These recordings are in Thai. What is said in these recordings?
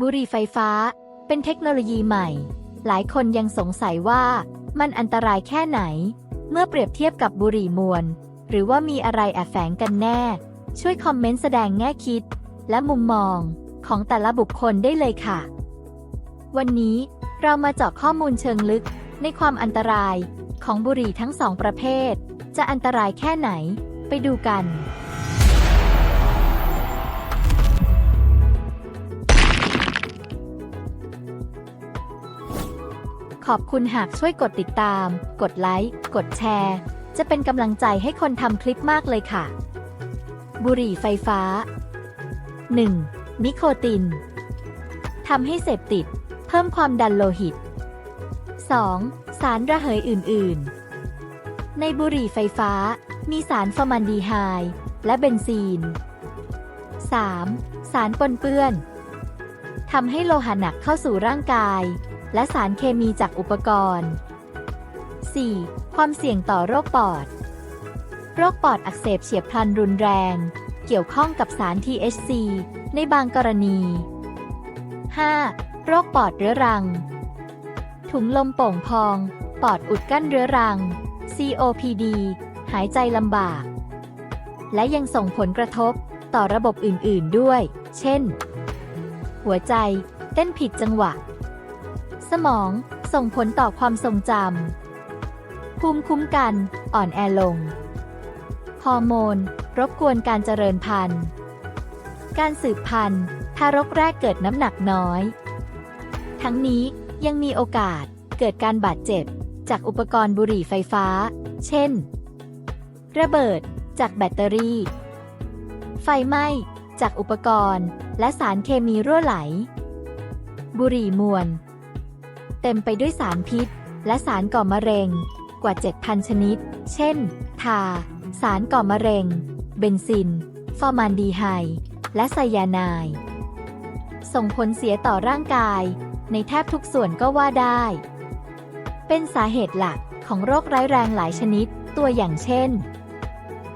บุหรี่ไฟฟ้า เป็นเทคโนโลยีใหม่ หลายคนยังสงสัยว่ามันอันตรายแค่ไหน เมื่อเปรียบเทียบกับบุหรี่มวล หรือว่ามีอะไรแอบแฝงกันแน่ ช่วยคอมเมนต์แสดงแง่คิด และมุมมองของแต่ละบุคคลได้เลยค่ะ วันนี้เรามาเจาะข้อมูลเชิงลึกในความอันตรายของบุหรี่ทั้งสองประเภท จะอันตรายแค่ไหน ไปดูกัน ขอบคุณหากช่วยกดติดตาม กดไลค์ กดแชร์ จะเป็นกำลังใจให้คนทำคลิปมากเลยค่ะ บุหรี่ไฟฟ้า 1. นิโคตินทำให้เสพติด เพิ่มความดันโลหิต 2. สารระเหยอื่น ๆ ในบุหรี่ไฟฟ้า มีสารฟอร์มันดีไฮด์และเบนซีน 3. สารปนเปื้อนทำให้โลหะหนักเข้าสู่ร่างกาย และสารเคมีจากอุปกรณ์ 4. ความเสี่ยงต่อโรคปอด โรคปอดอักเสบเฉียบพลันรุนแรง เกี่ยวข้องกับสาร THC ในบางกรณี 5. โรคปอดเรื้อรัง ถุงลมโป่งพอง ปอดอุดกั้นเรื้อรัง COPD หายใจลำบาก และยังส่งผลกระทบต่อระบบอื่น ๆ ด้วย เช่น หัวใจ เต้นผิดจังหวะ สมอง ส่งผลต่อความทรงจำ ภูมิคุ้มกัน อ่อนแอลง ฮอร์โมน รบกวนการเจริญพันธุ์ การสืบพันธุ์ ทารกแรกเกิดน้ำหนักน้อย ทั้งนี้ยังมีโอกาสเกิดการบาดเจ็บ จากอุปกรณ์บุหรี่ไฟฟ้า เช่น ระเบิด จากแบตเตอรี่ ไฟไหม้ จากอุปกรณ์ และสารเคมีรั่วไหล บุหรี่มวล เต็มไปด้วยสารพิษ และสารก่อมะเร็ง กว่า 7,000 ชนิด เช่น ทา สารก่อมะเร็ง เบนซิน ฟอร์มานดีไฮด์และไซยาไนด์ส่งผลเสียต่อร่างกาย ในแทบทุกส่วนก็ว่าได้ เป็นสาเหตุหลักของโรคร้ายแรงหลายชนิด ตัวอย่างเช่น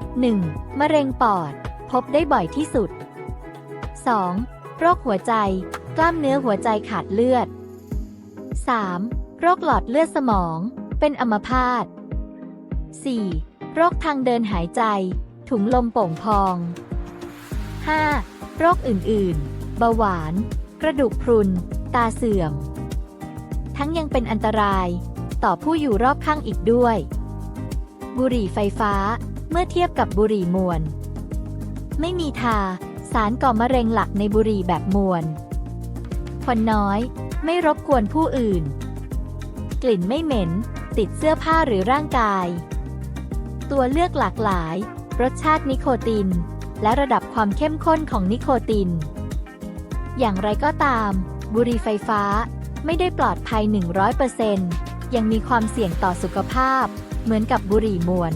1. มะเร็งปอด พบได้บ่อยที่สุด 2. โรคหัวใจ กล้ามเนื้อหัวใจขาดเลือด 3. โรคหลอดเลือดสมอง เป็นอัมพาต 4. โรคทางเดินหายใจ ถุงลมโป่งพอง 5. โรคอื่น ๆ เบาหวาน กระดูกพรุน ตาเสื่อม ทั้งยังเป็นอันตราย ต่อผู้อยู่รอบข้างอีกด้วย บุหรี่ไฟฟ้า เมื่อเทียบกับบุหรี่มวล ไม่มีทา สารก่อมะเร็งหลักในบุหรี่แบบมวลควันน้อย ไม่รบกวนผู้อื่น กลิ่นไม่เหม็น ติดเสื้อผ้าหรือร่างกาย ตัวเลือกหลากหลาย รสชาตินิโคติน และระดับความเข้มข้นของนิโคติน อย่างไรก็ตาม บุหรี่ไฟฟ้าไม่ได้ปลอดภัย 100%ยังมีความเสี่ยงต่อสุขภาพ เหมือนกับบุหรี่มวล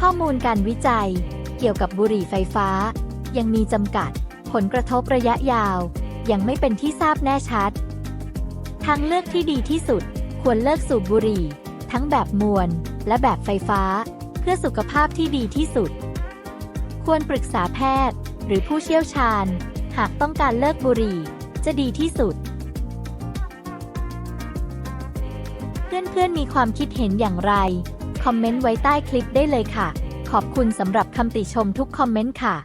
ข้อมูลการวิจัย เกี่ยวกับบุหรี่ไฟฟ้า ยังมีจำกัด ผลกระทบระยะยาว ยังไม่เป็นที่ทราบแน่ชัด ทางเลือกที่ดีที่สุด ควรเลิกสูบบุหรี่ ทั้งแบบมวล และแบบไฟฟ้า เพื่อสุขภาพที่ดีที่สุด ควรปรึกษาแพทย์ หรือผู้เชี่ยวชาญ หากต้องการเลิกบุหรี่ จะดีที่สุด เพื่อนๆมีความคิดเห็นอย่างไร คอมเมนต์ไว้ใต้คลิปได้เลยค่ะ ขอบคุณสำหรับคำติชมทุกคอมเมนต์ค่ะ